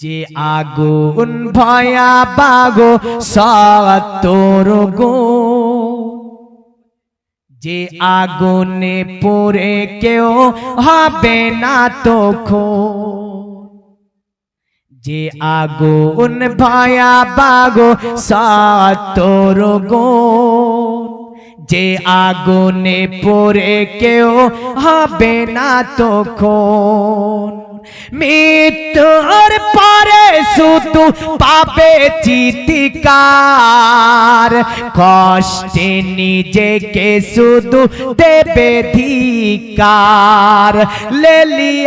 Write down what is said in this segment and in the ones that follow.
যে আগুন ভয়া বাগো সতর গো। যে আগুনে পড়ে কেউ হবে না তখন। যে আগুন ভয়া বাগো সতর গো। যে আগুনে পড়ে কেউ হবে না তখন। মৃত্যুর পরে শুধু পাবে চিতিকার কষ্টে নিজেকে শুধু দেবে ধিকার লেলিহান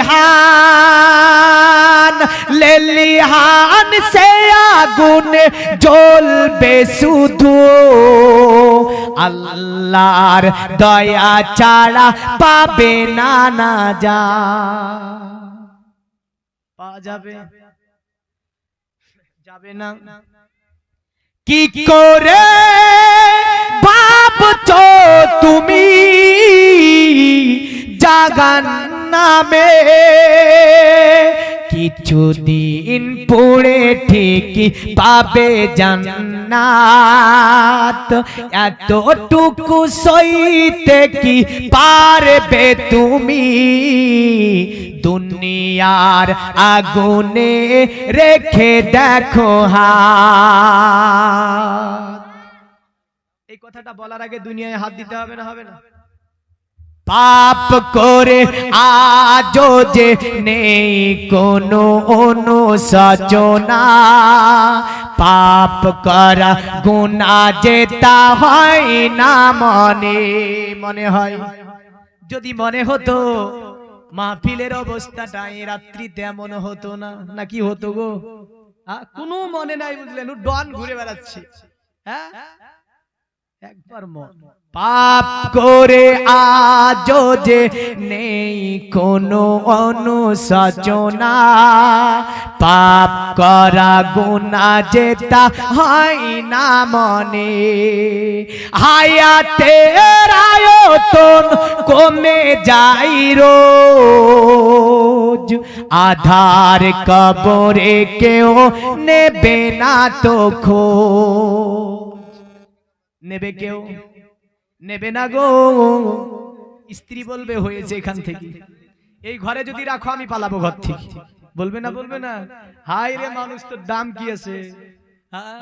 লেলিহান সে আগুন জ্বলবে শুধু। আল্লাহর দয়া ছাড়া পাবে না না যা। পাওয়া যাবে। যাবে। না। কি করে ভাবছ তুমি? জাগান নামে কিছুদিন পড়ে ঠিকই পাবে জান্নাত। এতটুকু সইতে কি পারবে তুমি? দুনিয়ার আগুনে রেখে দেখো হাত। এই কথাটা বলার আগে দুনিয়ায় হাত দিতে হবে না হবে না? পাপ করে আজো যে নেই কোনো অনুশোচনা। পাপ করা গুণা যেটা হয় না মনে মনে হয়। যদি মনে হতো মাহফিলের অবস্থাটা এই রাত্রিতে এমন হতো না। নাকি হতো গো? কোনো মনে নাই বুঝলেন ডন ঘুরে বেড়াচ্ছে। হ্যাঁ? একবার মন পাপ করে আজো যে নেই কোনো অনুশোচনা। পাপ করা গুণা যেটা হয় না মনে। হায়াতের আয়তন কমে যাই রোজ। আধার কবরে কেউ নেবে না তো খোঁজ। নেবে কেউ? নেবে না গো? স্ত্রী বলবে হয়েছে এখান থেকে। এই ঘরে যদি রাখো আমি পালাবো ঘর থেকে। বলবে না বলবে না। হাই রে মানুষ তোর দাম কি আছে? হ্যাঁ?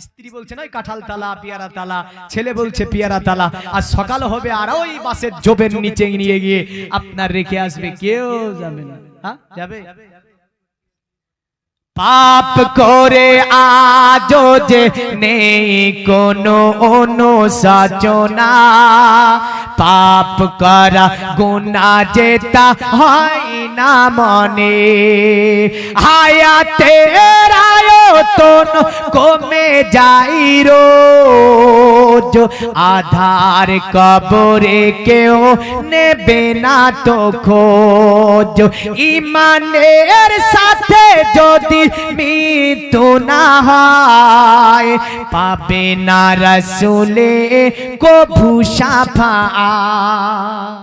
স্ত্রী বলছে না কাঁঠাল তালা পিয়ারা তালা। ছেলে বলছে পিয়ারা তালা। আর সকাল হবে আর ওই বাসের জোবের নিচে নিয়ে গিয়ে আপনার রেখে আসবে কেউ যাবে না। হ্যাঁ? যাবে? পাপ করে আজ যে নেই কোনো অনুশোচনা। পাপ করা গুণা যেটা হয় না মনে। হায়াতের আয়তন কমে যাই রোজ আধার কবরে কেউ নেবে না তো খোঁজ ইমানের সাথে যদি মৃত্যু না হয় পাবে না রসুলে কভু সাফা